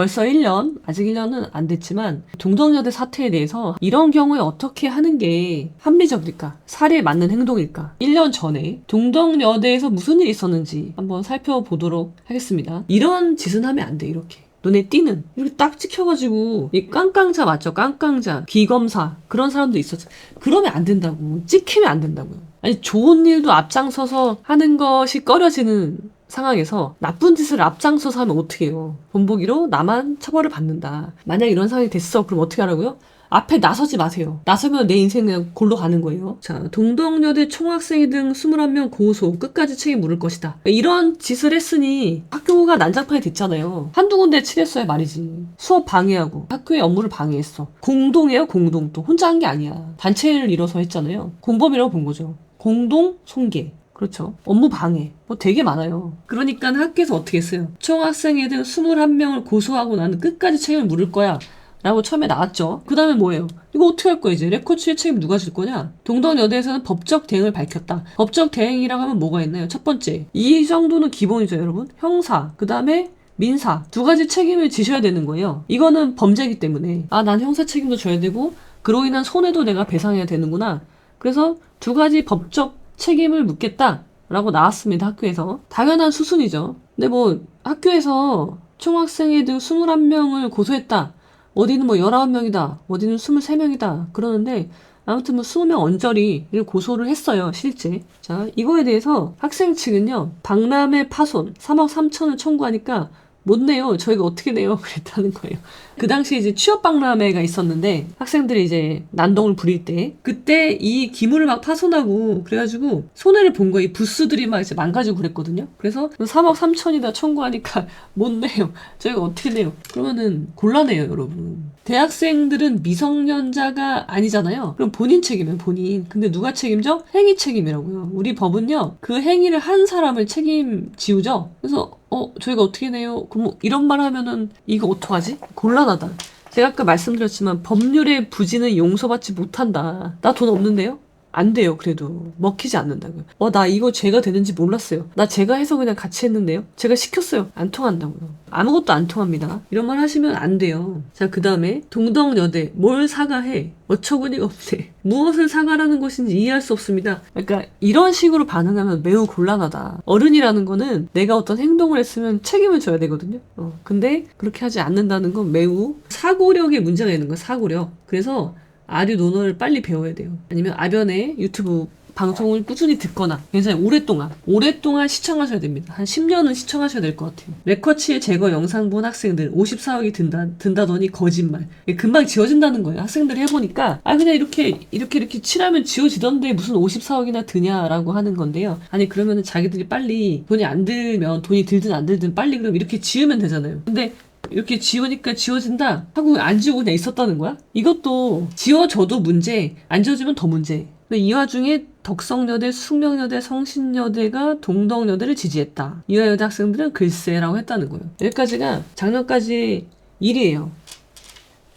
벌써 1년, 아직 1년은 안 됐지만 동덕여대 사태에 대해서 이런 경우에 어떻게 하는 게 합리적일까? 사례에 맞는 행동일까? 1년 전에 동덕여대에서 무슨 일이 있었는지 한번 살펴보도록 하겠습니다. 이런 짓은 하면 안 돼, 이렇게. 눈에 띄는 이렇게 딱 찍혀가지고 이 깡깡자 맞죠? 깡깡자 비검사 그런 사람도 있었죠. 그러면 안 된다고 찍히면 안 된다고요. 아니 좋은 일도 앞장서서 하는 것이 꺼려지는 상황에서 나쁜 짓을 앞장서서 하면 어떻게 해요? 본보기로 나만 처벌을 받는다. 만약 이런 상황이 됐어. 그럼 어떻게 하라고요? 앞에 나서지 마세요. 나서면 내 인생 그냥 골로 가는 거예요. 자, 동덕여대 총학생회 등 21명 고소, 끝까지 책임 물을 것이다. 이런 짓을 했으니 학교가 난장판이 됐잖아요. 한두 군데 칠했어야 말이지. 수업 방해하고 학교의 업무를 방해했어. 공동이에요, 공동. 또 혼자 한 게 아니야. 단체를 이뤄서 했잖아요. 공범이라고 본 거죠. 공동 손괴. 그렇죠. 업무 방해. 뭐 되게 많아요. 그러니까 학교에서 어떻게 했어요? 총학생회 등 21명을 고소하고 나는 끝까지 책임을 물을 거야. 라고 처음에 나왔죠. 그 다음에 뭐예요? 이거 어떻게 할 거야, 이제? 레코츠의 책임 누가 질 거냐? 동덕여대에서는 법적 대응을 밝혔다. 법적 대응이라고 하면 뭐가 있나요? 첫 번째. 이 정도는 기본이죠, 여러분. 형사. 그 다음에 민사. 두 가지 책임을 지셔야 되는 거예요. 이거는 범죄이기 때문에. 아, 난 형사 책임도 져야 되고, 그로 인한 손해도 내가 배상해야 되는구나. 그래서 두 가지 법적 책임을 묻겠다. 라고 나왔습니다, 학교에서. 당연한 수순이죠. 근데 뭐, 학교에서 총학생회 등 21명을 고소했다. 어디는 뭐 19명이다. 어디는 23명이다. 그러는데 아무튼 뭐 20명 언저리 를 고소를 했어요. 실제. 자, 이거에 대해서 학생 측은요. 박람회 파손 3억 3천을 청구하니까 못 내요. 저희가 어떻게 내요? 그랬다는 거예요. 그 당시에 이제 취업 박람회가 있었는데 학생들이 이제 난동을 부릴 때 그때 이 기물을 막 파손하고 그래가지고 손해를 본 거예요. 이 부스들이 막 이제 망가지고 그랬거든요. 그래서 3억 3천이다 청구하니까 못 내요. 저희가 어떻게 내요? 그러면은 곤란해요, 여러분. 대학생들은 미성년자가 아니잖아요. 그럼 본인 책임이에요, 본인. 근데 누가 책임져? 행위 책임이라고요. 우리 법은요, 그 행위를 한 사람을 책임지우죠? 그래서 어, 저희가 어떻게 내요? 그럼 뭐 이런 말 하면은 이거 어떡하지? 곤란하다. 제가 아까 말씀드렸지만 법률의 부지는 용서받지 못한다. 나 돈 없는데요? 안 돼요, 그래도. 먹히지 않는다고요. 와, 나 이거 죄가 되는지 몰랐어요. 나 제가 해서 그냥 같이 했는데요? 제가 시켰어요. 안 통한다고요. 아무것도 안 통합니다. 이런 말 하시면 안 돼요. 자, 그 다음에 동덕여대. 뭘 사과해? 어처구니가 없네. 무엇을 사과라는 것인지 이해할 수 없습니다. 그러니까 이런 식으로 반응하면 매우 곤란하다. 어른이라는 거는 내가 어떤 행동을 했으면 책임을 져야 되거든요. 어, 근데 그렇게 하지 않는다는 건 매우 사고력에 문제가 있는 거야, 사고력. 그래서 아류 논어를 빨리 배워야 돼요. 아니면 아변의 유튜브 방송을 꾸준히 듣거나 굉장히 오랫동안 오랫동안 시청하셔야 됩니다. 한 10년은 시청하셔야 될 것 같아요. 레커치의 제거 영상 본 학생들 54억이 든다 든다더니 거짓말. 금방 지워진다는 거예요. 학생들이 해보니까 아 그냥 이렇게 이렇게 이렇게 칠하면 지워지던데 무슨 54억이나 드냐라고 하는 건데요. 아니 그러면은 자기들이 빨리 돈이 안 들면 돈이 들든 안 들든 빨리 그럼 이렇게 지우면 되잖아요. 근데 이렇게 지우니까 지워진다 하고 안 지우고 그냥 있었다는 거야? 이것도 지워져도 문제, 안 지워지면 더 문제. 이 와중에 덕성여대, 숙명여대, 성신여대가 동덕여대를 지지했다. 이화여대 학생들은 글쎄라고 했다는 거예요. 여기까지가 작년까지 일이에요.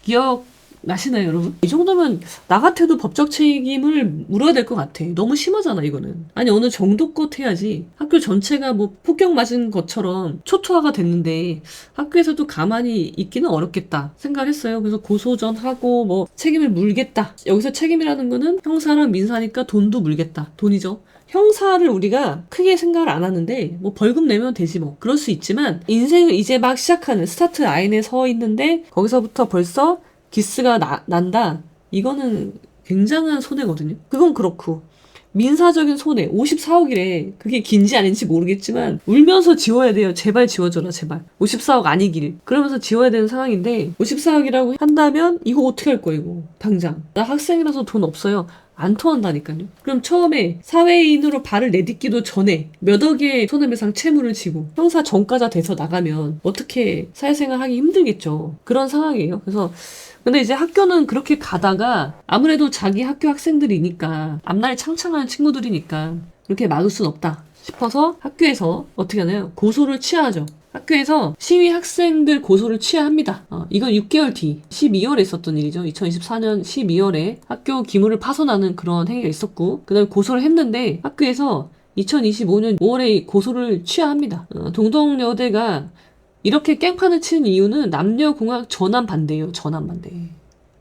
기억 나시나요, 여러분? 이 정도면 나 같아도 법적 책임을 물어야 될 것 같아. 너무 심하잖아, 이거는. 아니, 어느 정도껏 해야지. 학교 전체가 뭐 폭격 맞은 것처럼 초토화가 됐는데 학교에서도 가만히 있기는 어렵겠다 생각했어요. 그래서 고소전 하고 뭐 책임을 물겠다. 여기서 책임이라는 거는 형사랑 민사니까 돈도 물겠다. 돈이죠. 형사를 우리가 크게 생각을 안 하는데 뭐 벌금 내면 되지 뭐 그럴 수 있지만 인생을 이제 막 시작하는 스타트 라인에 서 있는데 거기서부터 벌써 기스가 나, 난다? 이거는 굉장한 손해거든요. 그건 그렇고. 민사적인 손해 54억이래. 그게 긴지 아닌지 모르겠지만 울면서 지워야 돼요. 제발 지워줘라 제발. 54억 아니길. 그러면서 지워야 되는 상황인데 54억이라고 한다면 이거 어떻게 할 거야 이거? 당장. 나 학생이라서 돈 없어요 안 통한다니까요. 그럼 처음에 사회인으로 발을 내딛기도 전에 몇 억의 손해배상 채무를 지고 형사 전과자 돼서 나가면 어떻게 사회생활 하기 힘들겠죠. 그런 상황이에요. 그래서 근데 이제 학교는 그렇게 가다가 아무래도 자기 학교 학생들이니까 앞날이 창창한 친구들이니까 이렇게 막을 순 없다 싶어서 학교에서 어떻게 하나요? 고소를 취하죠. 학교에서 시위 학생들 고소를 취하합니다. 어, 이건 6개월 뒤 12월에 있었던 일이죠. 2024년 12월에 학교 기물을 파손하는 그런 행위가 있었고 그다음에 고소를 했는데 학교에서 2025년 5월에 고소를 취하합니다. 어, 동덕여대가 이렇게 깽판을 치는 이유는 남녀공학 전환 반대예요. 전환 반대.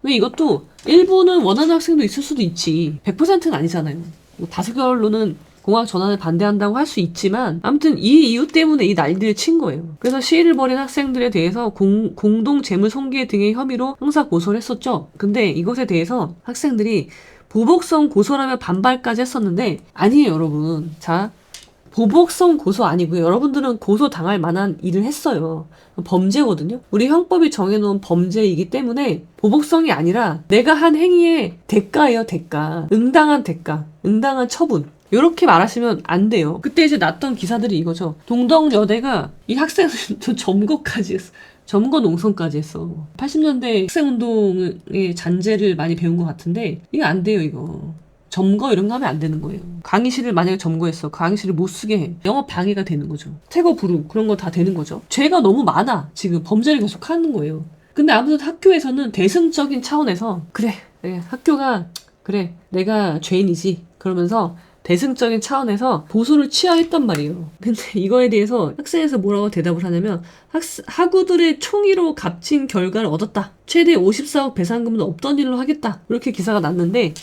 근데 이것도 일부는 원하는 학생도 있을 수도 있지. 100%는 아니잖아요. 뭐 다수결로는 공학 전환을 반대한다고 할 수 있지만 아무튼 이 이유 때문에 이 난리를 친 거예요. 그래서 시위를 벌인 학생들에 대해서 공, 공동 재물 손괴 등의 혐의로 형사 고소를 했었죠. 근데 이것에 대해서 학생들이 보복성 고소라며 반발까지 했었는데 아니에요, 여러분. 자, 보복성 고소 아니고요. 여러분들은 고소 당할 만한 일을 했어요. 범죄거든요. 우리 형법이 정해놓은 범죄이기 때문에 보복성이 아니라 내가 한 행위의 대가예요, 대가. 응당한 대가, 응당한 처분. 이렇게 말하시면 안 돼요. 그때 이제 났던 기사들이 이거죠. 동덕여대가 이 학생을 또 점거까지 했어. 점거 농성까지 했어. 80년대 학생운동의 잔재를 많이 배운 것 같은데 이거 안 돼요, 이거. 점거 이런 거 하면 안 되는 거예요. 강의실을 만약에 점거했어. 강의실을 못 쓰게 해. 영업 방해가 되는 거죠. 퇴거 불응 그런 거 다 되는 거죠. 죄가 너무 많아. 지금 범죄를 계속 하는 거예요. 근데 아무튼 학교에서는 대승적인 차원에서 그래, 그래 학교가 그래 내가 죄인이지 그러면서 대승적인 차원에서 보수를 취하했단 말이에요. 근데 이거에 대해서 학생에서 뭐라고 대답을 하냐면 학, 학우들의 총의로 값진 결과를 얻었다. 최대 54억 배상금도 없던 일로 하겠다. 이렇게 기사가 났는데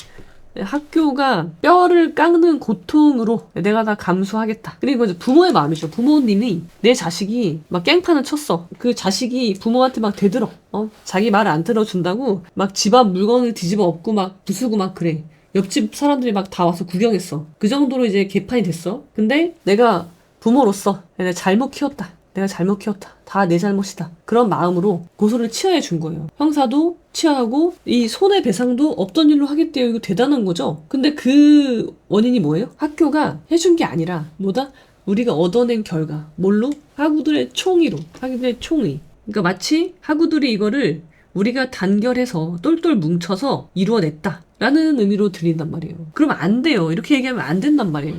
학교가 뼈를 깎는 고통으로 내가 다 감수하겠다. 그리고 이제 부모의 마음이죠. 부모님이 내 자식이 막 깽판을 쳤어. 그 자식이 부모한테 막 대들어. 어? 자기 말을 안 들어준다고 막 집안 물건을 뒤집어 엎고 막 부수고 막 그래. 옆집 사람들이 막 다 와서 구경했어. 그 정도로 이제 개판이 됐어. 근데 내가 부모로서 내가 잘못 키웠다. 내가 잘못 키웠다. 다 내 잘못이다. 그런 마음으로 고소를 취하해 준 거예요. 형사도 취하하고 이 손해배상도 없던 일로 하겠대요. 이거 대단한 거죠? 근데 그 원인이 뭐예요? 학교가 해준 게 아니라 뭐다? 우리가 얻어낸 결과. 뭘로? 학우들의 총의로. 학우들의 총의. 그러니까 마치 학우들이 이거를 우리가 단결해서 똘똘 뭉쳐서 이루어냈다. 라는 의미로 들린단 말이에요. 그러면 안 돼요. 이렇게 얘기하면 안 된단 말이에요.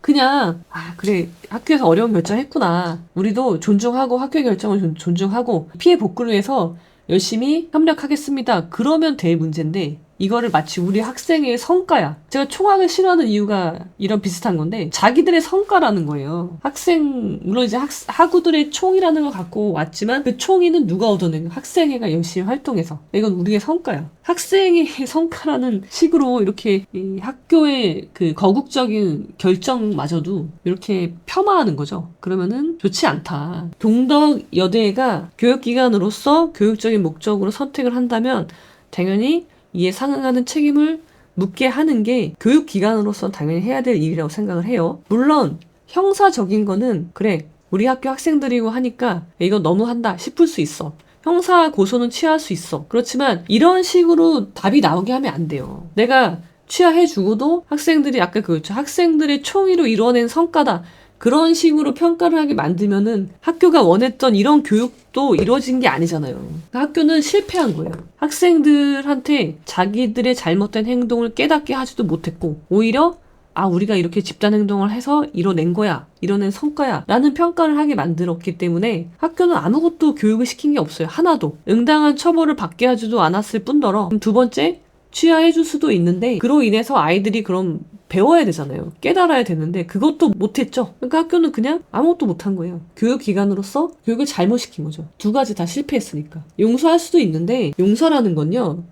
그냥 아 그래 학교에서 어려운 결정했구나. 우리도 존중하고 학교의 결정을 존, 존중하고 피해 복구를 위해서 열심히 협력하겠습니다. 그러면 될 문제인데 이거를 마치 우리 학생의 성과야. 제가 총학을 싫어하는 이유가 이런 비슷한 건데 자기들의 성과라는 거예요. 학생 물론 이제 학, 학우들의 총이라는 걸 갖고 왔지만 그 총이는 누가 얻어낸 거? 학생회가 열심히 활동해서 이건 우리의 성과야. 학생의 성과라는 식으로 이렇게 이 학교의 그 거국적인 결정마저도 이렇게 폄하하는 거죠. 그러면은 좋지 않다. 동덕 여대가 교육기관으로서 교육적인 목적으로 선택을 한다면 당연히 이에 상응하는 책임을 묻게 하는 게 교육기관으로서 당연히 해야 될 일이라고 생각을 해요. 물론 형사적인 거는 그래 우리 학교 학생들이고 하니까 이거 너무한다 싶을 수 있어. 형사 고소는 취할 수 있어. 그렇지만 이런 식으로 답이 나오게 하면 안 돼요. 내가 취하해주고도 학생들이 아까 그렇죠. 학생들의 총의로 이루어낸 성과다. 그런 식으로 평가를 하게 만들면은 학교가 원했던 이런 교육도 이루어진 게 아니잖아요. 그러니까 학교는 실패한 거예요. 학생들한테 자기들의 잘못된 행동을 깨닫게 하지도 못했고, 오히려 아, 우리가 이렇게 집단 행동을 해서 이뤄낸 거야. 이뤄낸 성과야. 라는 평가를 하게 만들었기 때문에 학교는 아무것도 교육을 시킨 게 없어요. 하나도. 응당한 처벌을 받게 하지도 않았을 뿐더러. 두 번째, 취하해줄 수도 있는데, 그로 인해서 아이들이 그럼 배워야 되잖아요. 깨달아야 되는데, 그것도 못했죠. 그러니까 학교는 그냥 아무것도 못한 거예요. 교육기관으로서 교육을 잘못 시킨 거죠. 두 가지 다 실패했으니까. 용서할 수도 있는데, 용서라는 건요,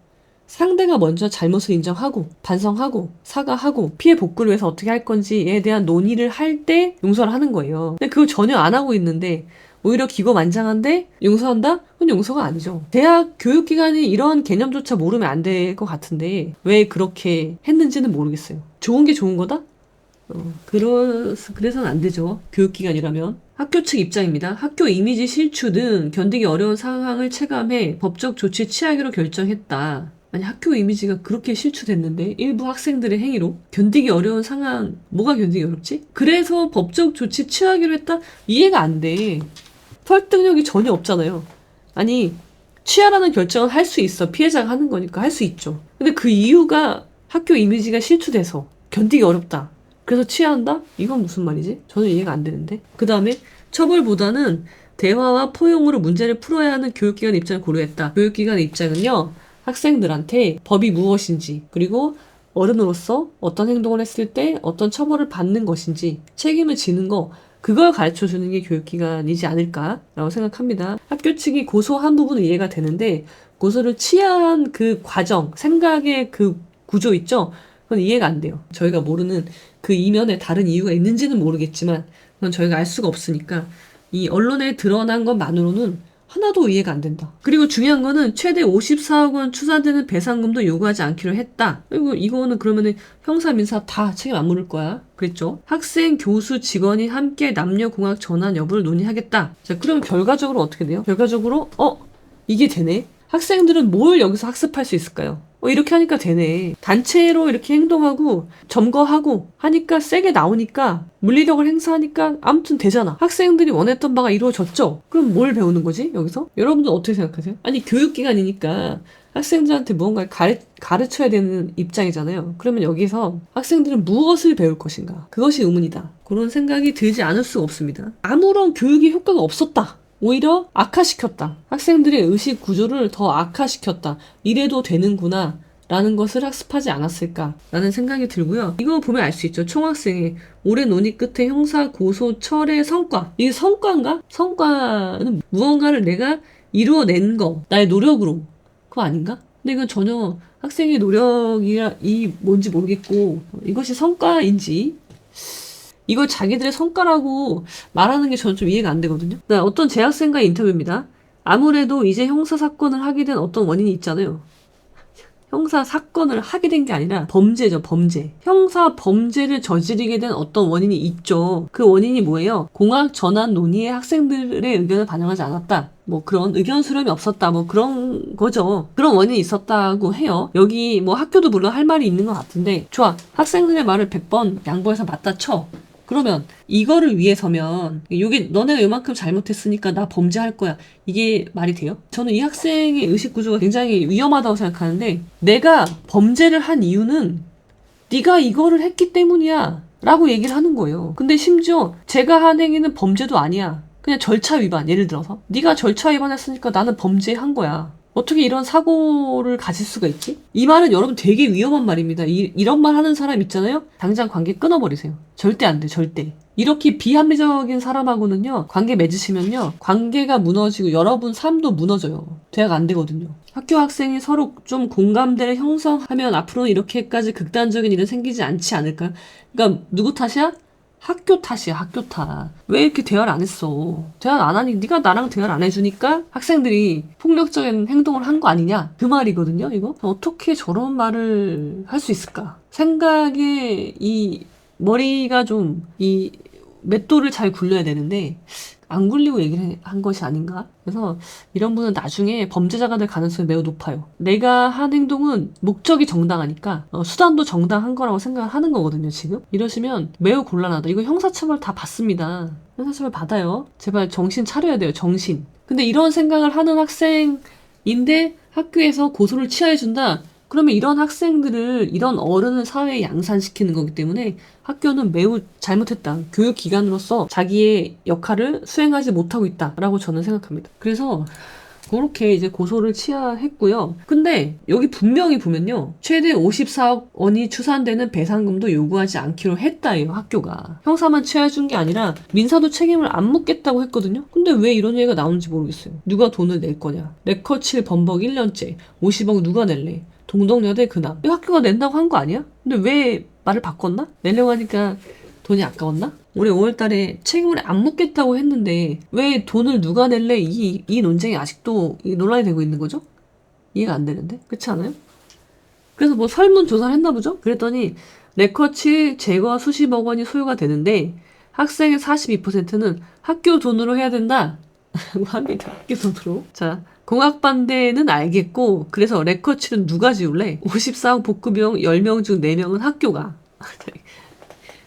상대가 먼저 잘못을 인정하고 반성하고 사과하고 피해 복구를 위해서 어떻게 할 건지에 대한 논의를 할 때 용서를 하는 거예요. 근데 그걸 전혀 안 하고 있는데 오히려 기고만장한데 용서한다? 그건 용서가 아니죠. 대학 교육기관이 이런 개념조차 모르면 안 될 것 같은데 왜 그렇게 했는지는 모르겠어요. 좋은 게 좋은 거다? 어, 그러, 그래서는 안 되죠. 교육기관이라면. 학교 측 입장입니다. 학교 이미지 실추 등 견디기 어려운 상황을 체감해 법적 조치 취하기로 결정했다. 아니 학교 이미지가 그렇게 실추됐는데 일부 학생들의 행위로 견디기 어려운 상황 뭐가 견디기 어렵지? 그래서 법적 조치 취하기로 했다? 이해가 안 돼. 설득력이 전혀 없잖아요. 아니 취하라는 결정을 할수 있어. 피해자가 하는 거니까 할 수 있죠. 근데 그 이유가 학교 이미지가 실추돼서 견디기 어렵다. 그래서 취한다? 이건 무슨 말이지? 저는 이해가 안 되는데. 그 다음에 처벌보다는 대화와 포용으로 문제를 풀어야 하는 교육기관 입장을 고려했다. 교육기관의 입장은요. 학생들한테 법이 무엇인지 그리고 어른으로서 어떤 행동을 했을 때 어떤 처벌을 받는 것인지 책임을 지는 거 그걸 가르쳐 주는 게 교육기관이지 않을까라고 생각합니다. 학교 측이 고소한 부분은 이해가 되는데 고소를 취한 그 과정, 생각의 그 구조 있죠? 그건 이해가 안 돼요. 저희가 모르는 그 이면에 다른 이유가 있는지는 모르겠지만 그건 저희가 알 수가 없으니까 이 언론에 드러난 것만으로는 하나도 이해가 안 된다. 그리고 중요한 거는 최대 54억 원 추산되는 배상금도 요구하지 않기로 했다. 그리고 이거는 그러면은 형사 민사 다 책임 안 물을 거야. 그랬죠? 학생, 교수, 직원이 함께 남녀 공학 전환 여부를 논의하겠다. 자, 그러면 결과적으로 어떻게 돼요? 결과적으로 어 이게 되네. 학생들은 뭘 여기서 학습할 수 있을까요? 어, 이렇게 하니까 되네. 단체로 이렇게 행동하고 점거하고 하니까 세게 나오니까 물리력을 행사하니까 아무튼 되잖아. 학생들이 원했던 바가 이루어졌죠? 그럼 뭘 배우는 거지, 여기서? 여러분들 어떻게 생각하세요? 아니, 교육기관이니까 학생들한테 무언가를 가르, 가르쳐야 되는 입장이잖아요. 그러면 여기서 학생들은 무엇을 배울 것인가? 그것이 의문이다. 그런 생각이 들지 않을 수가 없습니다. 아무런 교육의 효과가 없었다. 오히려 악화시켰다. 학생들의 의식 구조를 더 악화시켰다. 이래도 되는구나. 라는 것을 학습하지 않았을까라는 생각이 들고요. 이거 보면 알 수 있죠. 총학생이 오랜 논의 끝에 형사 고소 철의 성과. 이게 성과인가? 성과는 무언가를 내가 이루어낸 거. 나의 노력으로. 그거 아닌가? 근데 이건 전혀 학생의 노력이 이 뭔지 모르겠고 이것이 성과인지 이걸 자기들의 성과라고 말하는 게 저는 좀 이해가 안 되거든요. 네, 어떤 재학생과의 인터뷰입니다. 아무래도 이제 형사 사건을 하게 된 어떤 원인이 있잖아요. 형사 사건을 하게 된 게 아니라 범죄죠, 범죄. 형사 범죄를 저지르게 된 어떤 원인이 있죠. 그 원인이 뭐예요? 공학 전환 논의에 학생들의 의견을 반영하지 않았다. 뭐 그런 의견 수렴이 없었다. 뭐 그런 거죠. 그런 원인이 있었다고 해요. 여기 뭐 학교도 물론 할 말이 있는 것 같은데 좋아. 학생들의 말을 100번 양보해서 맞다 쳐. 그러면 이거를 위해서면 이게 너네가 요만큼 잘못했으니까 나 범죄할 거야. 이게 말이 돼요? 저는 이 학생의 의식 구조가 굉장히 위험하다고 생각하는데 내가 범죄를 한 이유는 네가 이거를 했기 때문이야. 라고 얘기를 하는 거예요. 근데 심지어 제가 한 행위는 범죄도 아니야. 그냥 절차 위반. 예를 들어서 네가 절차 위반했으니까 나는 범죄한 거야. 어떻게 이런 사고를 가질 수가 있지? 이 말은 여러분 되게 위험한 말입니다. 이, 이런 말 하는 사람 있잖아요? 당장 관계 끊어버리세요. 절대 안 돼, 절대. 이렇게 비합리적인 사람하고는요, 관계 맺으시면요, 관계가 무너지고 여러분 삶도 무너져요. 대화가 안 되거든요. 학교 학생이 서로 좀 공감대를 형성하면 앞으로 이렇게까지 극단적인 일은 생기지 않지 않을까? 그러니까 누구 탓이야? 학교 탓이야 학교 탓. 왜 이렇게 대화를 안 했어? 대화 안 하니 네가 나랑 대화를 안 해주니까 학생들이 폭력적인 행동을 한 거 아니냐? 그 말이거든요. 이거 어떻게 저런 말을 할 수 있을까? 생각에 이 머리가 좀 이 맷돌을 잘 굴려야 되는데 안 굴리고 얘기를 한 것이 아닌가? 그래서 이런 분은 나중에 범죄자가 될 가능성이 매우 높아요. 내가 한 행동은 목적이 정당하니까 어, 수단도 정당한 거라고 생각을 하는 거거든요, 지금. 이러시면 매우 곤란하다. 이거 형사처벌 다 받습니다. 형사처벌 받아요. 제발 정신 차려야 돼요, 정신. 근데 이런 생각을 하는 학생인데 학교에서 고소를 취하해준다? 그러면 이런 학생들을 이런 어른을 사회에 양산시키는 거기 때문에 학교는 매우 잘못했다. 교육 기관으로서 자기의 역할을 수행하지 못하고 있다라고 저는 생각합니다. 그래서 그렇게 이제 고소를 취하했고요. 근데 여기 분명히 보면요. 최대 54억 원이 추산되는 배상금도 요구하지 않기로 했다예요, 학교가. 형사만 취하해준 게 아니라 민사도 책임을 안 묻겠다고 했거든요. 근데 왜 이런 얘기가 나오는지 모르겠어요. 누가 돈을 낼 거냐. 레커칠 범벅 1년째. 50억 누가 낼래? 동덕여대 근황. 이 학교가 낸다고 한 거 아니야? 근데 왜 말을 바꿨나? 내려고 하니까 돈이 아까웠나? 올해 5월 달에 책임을 안 묻겠다고 했는데 왜 돈을 누가 낼래? 이, 이 논쟁이 아직도 이 논란이 되고 있는 거죠? 이해가 안 되는데? 그렇지 않아요? 그래서 뭐 설문조사를 했나 보죠? 그랬더니 레커치 제거 수십억 원이 소요가 되는데 학생의 42%는 학교 돈으로 해야 된다. 합니다. 돈으로. 자, 공학 반대는 알겠고 그래서 레커치는 누가 지울래? 54억 복급형 10명 중 4명은 학교가.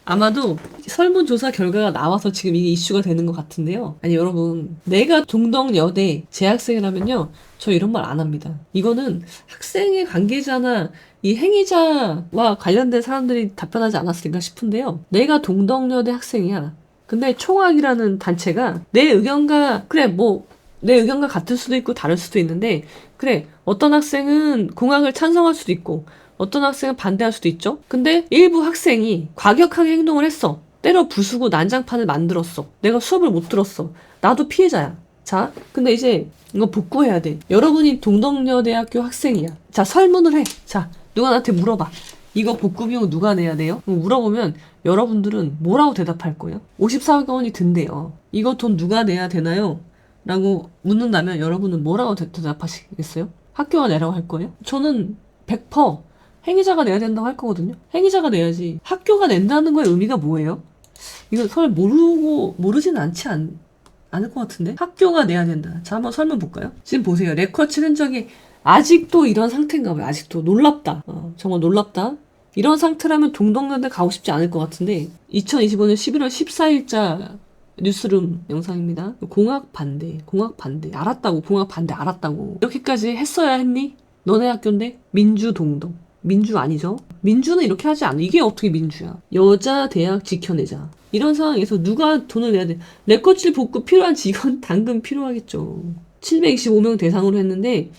아마도 설문조사 결과가 나와서 지금 이게 이슈가 되는 것 같은데요. 아니 여러분 내가 동덕여대 재학생이라면요. 저 이런 말 안 합니다. 이거는 학생의 관계자나 이 행위자와 관련된 사람들이 답변하지 않았을까 싶은데요. 내가 동덕여대 학생이야. 근데 총학이라는 단체가 내 의견과 그래 뭐 내 의견과 같을 수도 있고 다를 수도 있는데 그래 어떤 학생은 공학을 찬성할 수도 있고 어떤 학생은 반대할 수도 있죠. 근데 일부 학생이 과격하게 행동을 했어. 때려 부수고 난장판을 만들었어. 내가 수업을 못 들었어. 나도 피해자야. 자, 근데 이제 이거 복구해야 돼. 여러분이 동덕여대학교 학생이야. 자, 설문을 해. 자, 누가 나한테 물어봐. 이거 복구 비용 누가 내야 돼요? 물어보면 여러분들은 뭐라고 대답할 거예요? 54억 원이 든대요. 이거 돈 누가 내야 되나요? 라고 묻는다면 여러분은 뭐라고 대- 대답하시겠어요? 학교가 내라고 할 거예요? 저는 100% 행위자가 내야 된다고 할 거거든요. 행위자가 내야지. 학교가 낸다는 거의 의미가 뭐예요? 이거 서로 모르고 모르진 않지 않, 않을 것 같은데 학교가 내야 된다. 자 한번 설명 볼까요? 지금 보세요. 레커치 흔적이 아직도 이런 상태인가 봐요. 아직도 놀랍다. 어, 정말 놀랍다. 이런 상태라면 동덕여대 가고 싶지 않을 것 같은데 2025년 11월 14일자 뉴스룸 영상입니다. 공학 반대, 공학 반대. 알았다고, 공학 반대 알았다고. 이렇게까지 했어야 했니? 너네 학교인데? 민주 동동. 민주 아니죠? 민주는 이렇게 하지 않아. 이게 어떻게 민주야? 여자 대학 지켜내자. 이런 상황에서 누가 돈을 내야 돼? 레코칠 복구 필요한 직원 당근 필요하겠죠. 725명 대상으로 했는데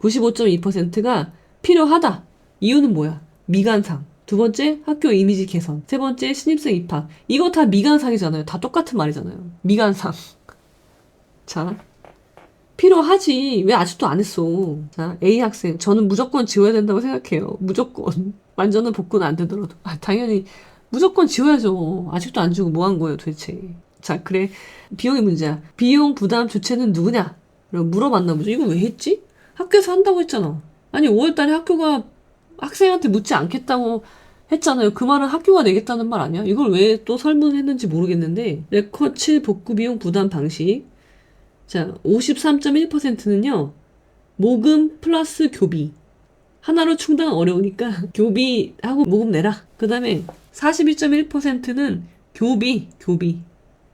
95.2%가 필요하다. 이유는 뭐야? 미간상. 두 번째, 학교 이미지 개선. 세 번째, 신입생 입학. 이거 다 미간상이잖아요. 다 똑같은 말이잖아요. 미간상. 자. 필요하지. 왜 아직도 안 했어? 자, A 학생. 저는 무조건 지워야 된다고 생각해요. 무조건. 완전한 복구는 안 되더라도. 아, 당연히. 무조건 지워야죠. 아직도 안 주고 뭐 한 거예요, 도대체. 자, 그래. 비용의 문제야. 비용 부담 주체는 누구냐? 물어봤나 보죠. 이거 왜 했지? 학교에서 한다고 했잖아. 아니, 5월달에 학교가 학생한테 묻지 않겠다고 했잖아요. 그 말은 학교가 내겠다는 말 아니야? 이걸 왜 또 설문했는지 모르겠는데 레커 7 복구 비용 부담 방식 자 53.1%는요 모금 플러스 교비 하나로 충당 어려우니까 교비하고 모금 내라 그 다음에 41.1%는 교비 교비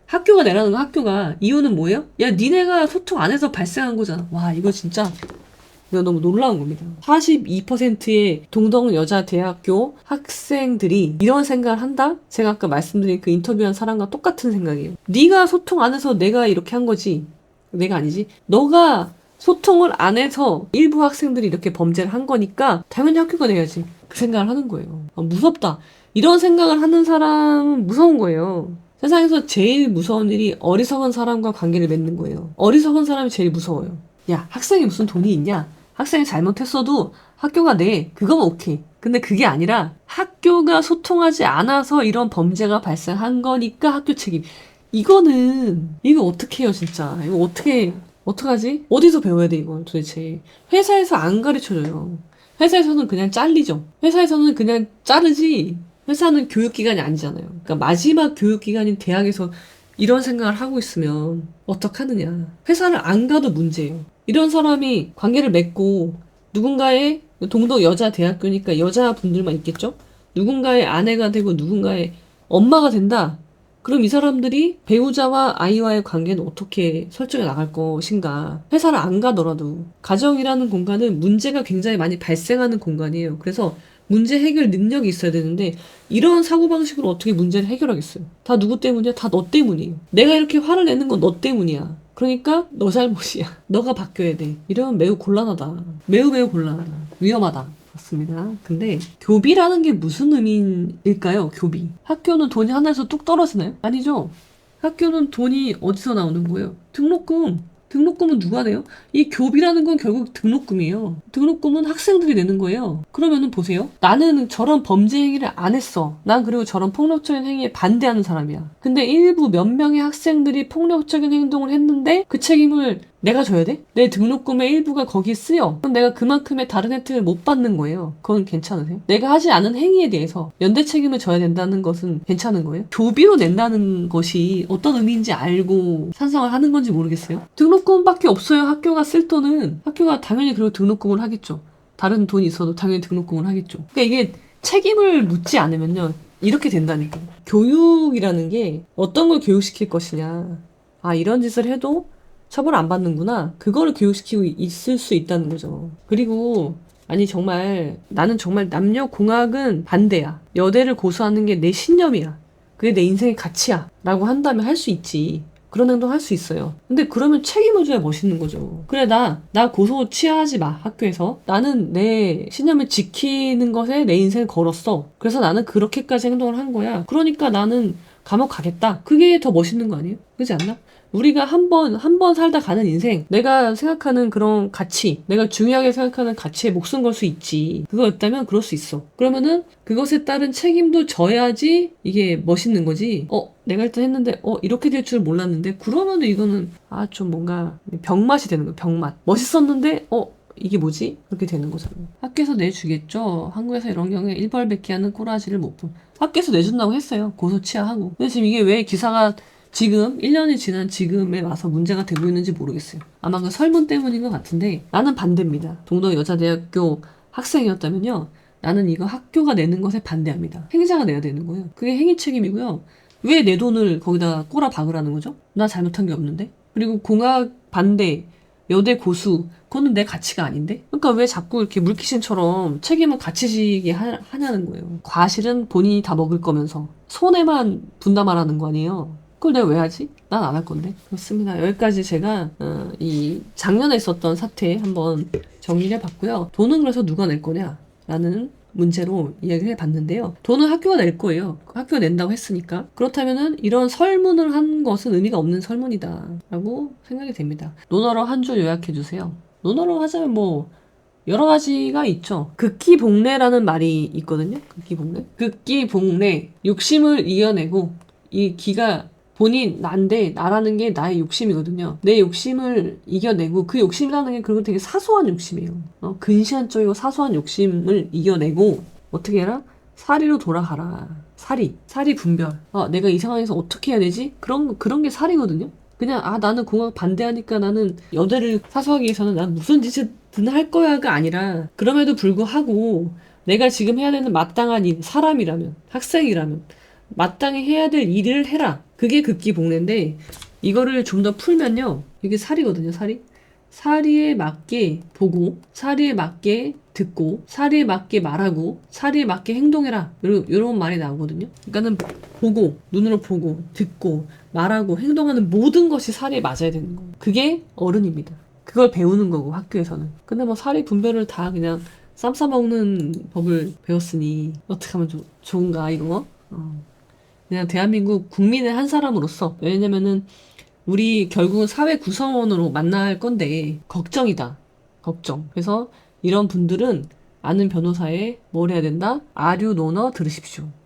학교가 내라는 거 학교가 이유는 뭐예요? 야 니네가 소통 안 해서 발생한 거잖아 와 이거 진짜 이거 너무 놀라운 겁니다. 42%의 동덕 여자 대학교 학생들이 이런 생각을 한다? 제가 아까 말씀드린 그 인터뷰한 사람과 똑같은 생각이에요. 네가 소통 안 해서 내가 이렇게 한 거지. 내가 아니지. 너가 소통을 안 해서 일부 학생들이 이렇게 범죄를 한 거니까 당연히 학교가 내야지. 그 생각을 하는 거예요. 아, 무섭다. 이런 생각을 하는 사람은 무서운 거예요. 세상에서 제일 무서운 일이 어리석은 사람과 관계를 맺는 거예요. 어리석은 사람이 제일 무서워요. 야, 학생이 무슨 돈이 있냐? 학생이 잘못했어도 학교가 내. 그건 오케이. 근데 그게 아니라 학교가 소통하지 않아서 이런 범죄가 발생한 거니까 학교 책임. 이거는, 이거 어떻게 해요, 진짜. 이거 어떻게, 어떡하지? 어디서 배워야 돼, 이걸 도대체. 회사에서 안 가르쳐줘요. 회사에서는 그냥 잘리죠. 회사에서는 그냥 자르지. 회사는 교육기관이 아니잖아요. 그러니까 마지막 교육기관인 대학에서 이런 생각을 하고 있으면 어떡하느냐. 회사를 안 가도 문제예요. 이런 사람이 관계를 맺고 누군가의 동덕 여자 대학교니까 여자분들만 있겠죠? 누군가의 아내가 되고 누군가의 엄마가 된다. 그럼 이 사람들이 배우자와 아이와의 관계는 어떻게 설정해 나갈 것인가. 회사를 안 가더라도 가정이라는 공간은 문제가 굉장히 많이 발생하는 공간이에요. 그래서 문제 해결 능력이 있어야 되는데 이런 사고방식으로 어떻게 문제를 해결하겠어요? 다 누구 때문이야? 다 너 때문이에요. 내가 이렇게 화를 내는 건 너 때문이야. 그러니까 너 잘못이야. 너가 바뀌어야 돼. 이러면 매우 곤란하다. 매우 매우 곤란하다. 위험하다. 맞습니다. 근데 교비라는 게 무슨 의미일까요? 교비. 학교는 돈이 하나에서 뚝 떨어지나요? 아니죠. 학교는 돈이 어디서 나오는 거예요? 등록금. 등록금은 누가 내요? 이 교비라는 건 결국 등록금이에요. 등록금은 학생들이 내는 거예요. 그러면은 보세요. 나는 저런 범죄 행위를 안 했어. 난 그리고 저런 폭력적인 행위에 반대하는 사람이야. 근데 일부 몇 명의 학생들이 폭력적인 행동을 했는데 그 책임을 내가 져야 돼? 내 등록금의 일부가 거기에 쓰여. 그럼 내가 그만큼의 다른 혜택을 못 받는 거예요. 그건 괜찮으세요? 내가 하지 않은 행위에 대해서 연대 책임을 져야 된다는 것은 괜찮은 거예요? 교비로 낸다는 것이 어떤 의미인지 알고 찬성을 하는 건지 모르겠어요. 등록금밖에 없어요. 학교가 쓸 돈은. 학교가 당연히 그리고 등록금을 하겠죠. 다른 돈이 있어도 당연히 등록금을 하겠죠. 그러니까 이게 책임을 묻지 않으면요. 이렇게 된다니까. 교육이라는 게 어떤 걸 교육시킬 것이냐. 아, 이런 짓을 해도 처벌 안 받는구나. 그거를 교육시키고 있을 수 있다는 거죠. 그리고 아니 정말 나는 정말 남녀 공학은 반대야. 여대를 고수하는 게 내 신념이야. 그게 내 인생의 가치야. 라고 한다면 할 수 있지. 그런 행동 할 수 있어요. 근데 그러면 책임을 져야 멋있는 거죠. 그래, 나, 나 고소 취하하지 마, 학교에서. 나는 내 신념을 지키는 것에 내 인생을 걸었어. 그래서 나는 그렇게까지 행동을 한 거야. 그러니까 나는 감옥 가겠다. 그게 더 멋있는 거 아니에요? 그렇지 않나? 우리가 한 번, 한 번 살다 가는 인생, 내가 생각하는 그런 가치, 내가 중요하게 생각하는 가치에 목숨 걸 수 있지. 그거였다면 그럴 수 있어. 그러면은 그것에 따른 책임도 져야지 이게 멋있는 거지. 어, 내가 일단 했는데, 어, 이렇게 될 줄 몰랐는데, 그러면은 이거는, 아, 좀 뭔가 병맛이 되는 거야, 병맛. 멋있었는데, 어, 이게 뭐지? 그렇게 되는 거잖아요. 학교에서 내주겠죠. 한국에서 이런 경우에 일벌백계하는 꼬라지를 못 본. 학교에서 내준다고 했어요. 고소 치하하고. 근데 지금 이게 왜 기사가 지금 1년이 지난 지금에 와서 문제가 되고 있는지 모르겠어요. 아마 그 설문 때문인 것 같은데 나는 반대입니다. 동덕 여자대학교 학생이었다면요. 나는 이거 학교가 내는 것에 반대합니다. 행자가 내야 되는 거예요. 그게 행위 책임이고요. 왜 내 돈을 거기다 꼬라 박으라는 거죠? 나 잘못한 게 없는데? 그리고 공학 반대, 여대 고수, 그거는 내 가치가 아닌데? 그러니까 왜 자꾸 이렇게 물귀신처럼 책임을 같이 지게 하, 하냐는 거예요. 과실은 본인이 다 먹을 거면서 손해만 분담하라는 거 아니에요. 그걸 내가 왜 하지? 난 안 할 건데. 그렇습니다. 여기까지 제가 어, 이 작년에 있었던 사태 한번 정리를 해봤고요. 돈은 그래서 누가 낼 거냐? 라는 문제로 이야기를 해봤는데요. 돈은 학교가 낼 거예요. 학교가 낸다고 했으니까. 그렇다면은 이런 설문을 한 것은 의미가 없는 설문이다. 라고 생각이 됩니다. 논어로 한 줄 요약해주세요. 논어로 하자면 뭐, 여러 가지가 있죠. 극기 복례라는 말이 있거든요. 극기 복례. 극기 복례. 욕심을 이겨내고, 이 기가 본인, 난데, 나라는 게 나의 욕심이거든요. 내 욕심을 이겨내고, 그 욕심이라는 게 그리고 되게 사소한 욕심이에요. 어, 근시안적이고 사소한 욕심을 이겨내고, 어떻게 해라? 사리로 돌아가라. 사리. 사리 분별. 어, 내가 이 상황에서 어떻게 해야 되지? 그런, 그런 게 살이거든요. 그냥, 아, 나는 공학 반대하니까 나는 여대를 사수하기 위해서는 난 무슨 짓이든 할 거야가 아니라, 그럼에도 불구하고, 내가 지금 해야 되는 마땅한 일, 사람이라면, 학생이라면, 마땅히 해야 될 일을 해라. 그게 극기복례인데 이거를 좀 더 풀면요. 이게 살이거든요, 살이. 사리에 맞게 보고, 사리에 맞게 듣고, 사리에 맞게 말하고, 사리에 맞게 행동해라. 이런, 말이 나오거든요. 그러니까는 보고, 눈으로 보고, 듣고, 말하고, 행동하는 모든 것이 사리에 맞아야 되는 거예요. 그게 어른입니다. 그걸 배우는 거고, 학교에서는. 근데 뭐 사리 분별을 다 그냥 쌈 싸먹는 법을 배웠으니, 어떻게 하면 좋- 좋은가, 이거? 어. 그냥 대한민국 국민의 한 사람으로서. 왜냐면은 우리 결국은 사회 구성원으로 만날 건데 걱정이다. 걱정. 그래서 이런 분들은 아는 변호사에 뭘 해야 된다? 아류 논어 들으십시오